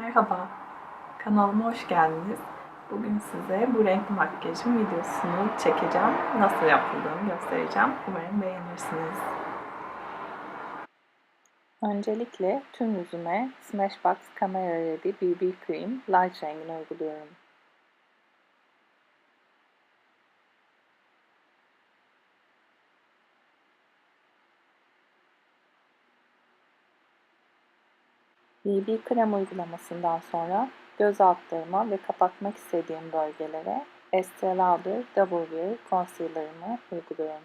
Merhaba, kanalıma hoş geldiniz. Bugün size bu renkli makyajın videosunu çekeceğim. Nasıl yapıldığını göstereceğim. Umarım beğenirsiniz. Öncelikle tüm yüzüme Smashbox Camera Ready BB Cream Light rengini uyguluyorum. BB krem uygulamasından sonra göz altlarıma ve kapatmak istediğim bölgelere Estee Lauder Double Concealer'ımı uyguluyorum.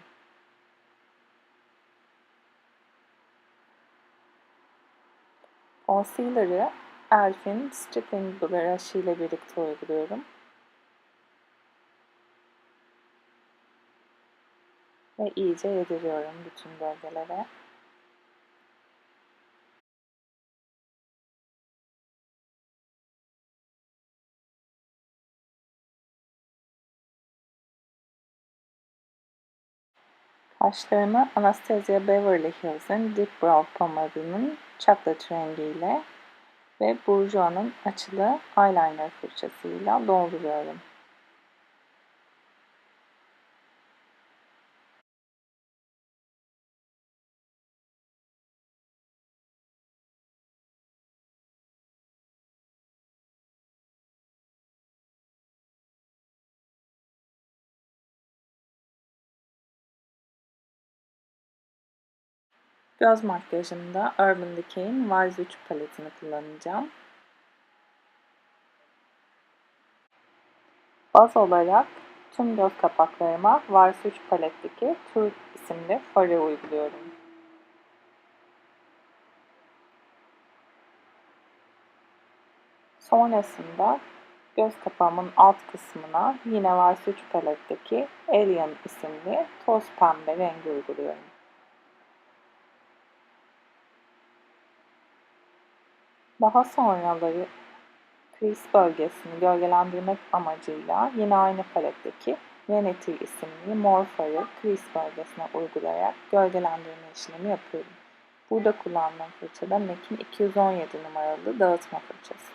Concealer'ı Elf'in Stripping Brush ile birlikte uyguluyorum. Ve iyice yediriyorum bütün bölgelere. Kaşlarımı Anastasia Beverly Hills'in Deep Brow pomadının chocolate rengiyle ve Bourjois'ın açılı eyeliner fırçasıyla dolduruyorum. Göz makyajımda Urban Decay'in Wise 3 paletini kullanacağım. Baz olarak tüm göz kapaklarıma Wise 3 paletteki Truth isimli farı uyguluyorum. Sonrasında göz kapağımın alt kısmına yine Wise 3 paletteki Alien isimli toz pembe rengi uyguluyorum. Daha sonraları kriz bölgesini gölgelendirmek amacıyla yine aynı paletteki Vanity isimli mor farı kriz bölgesine uygulayarak gölgelendirme işlemi yapıyorum. Burada kullandığım fırça da MAC'in 217 numaralı dağıtma fırçası.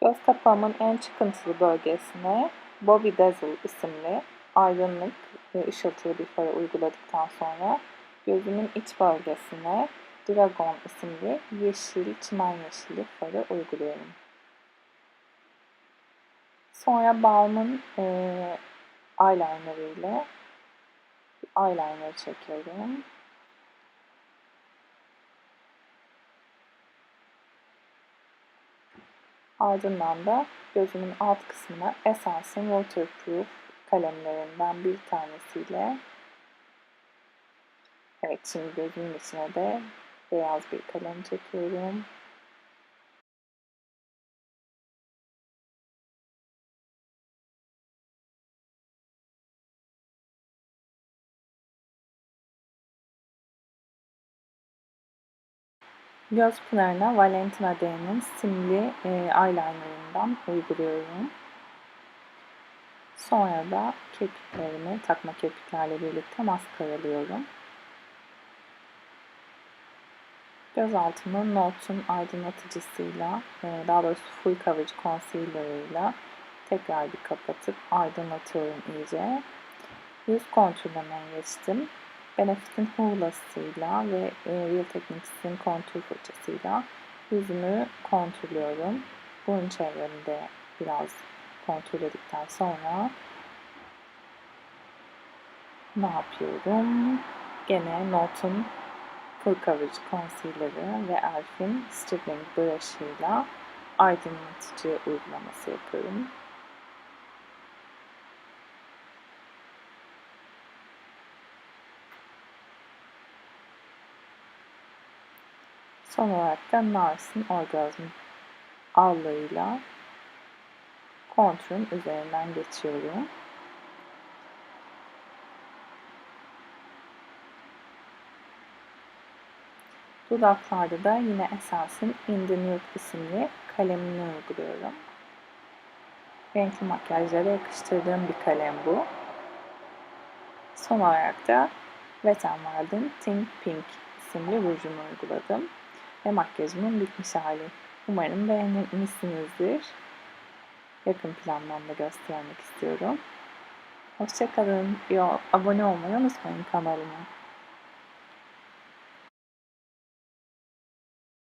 Göz kapağımın en çıkıntılı bölgesine Bobby Dazzle isimli aydınlık ışıltılı bir farı uyguladıktan sonra gözümün iç bölgesine Dragon isimli yeşil, çimen yeşili farı uyguluyorum. Sonra Balm'ın e, eyeliner ile eyeliner çekiyorum. Ardından da gözümün alt kısmına Essence'in Waterproof kalemlerinden bir tanesiyle Evet şimdi gözümün içine de beyaz bir kalem çekiyorum. Göz pınarına Valentina D'nin simli e, eyelinerından uyguluyorum. Sonra da kirpiklerimi takma kirpiklerle birlikte maskaralıyorum. Göz altını Note'un aydınlatıcısıyla, e, daha doğrusu full coverage concealer'ıyla tekrar bir kapatıp aydınlatıyorum iyice. Yüz kontürlemeye geçtim. Benefit'in Hoolas'ıyla ve e, Real Techniques'in kontür fırçasıyla yüzümü kontürlüyorum. Burun çevremde biraz kontrolledikten sonra ne yapıyorum? Gene Note'un Full Coverage Concealer'ı ve Elf'in Stripping Brush'ıyla aydınlatıcı uygulaması yapıyorum. Son olarak da Nars'ın Orgasm allığıyla kontürün üzerinden geçiyorum. Dudaklarda da yine Essence'in In The Nude isimli kalemini uyguluyorum. Renkli makyajlara yakıştırdığım bir kalem bu. Son olarak da Wet n Wild'in Think Pink isimli rujunu uyguladım. Ve makyajımın bitmiş hali. Umarım beğenmişsinizdir. Yakın plandan da göstermek istiyorum. Hoşçakalın. Abone olmayı unutmayın kanalıma.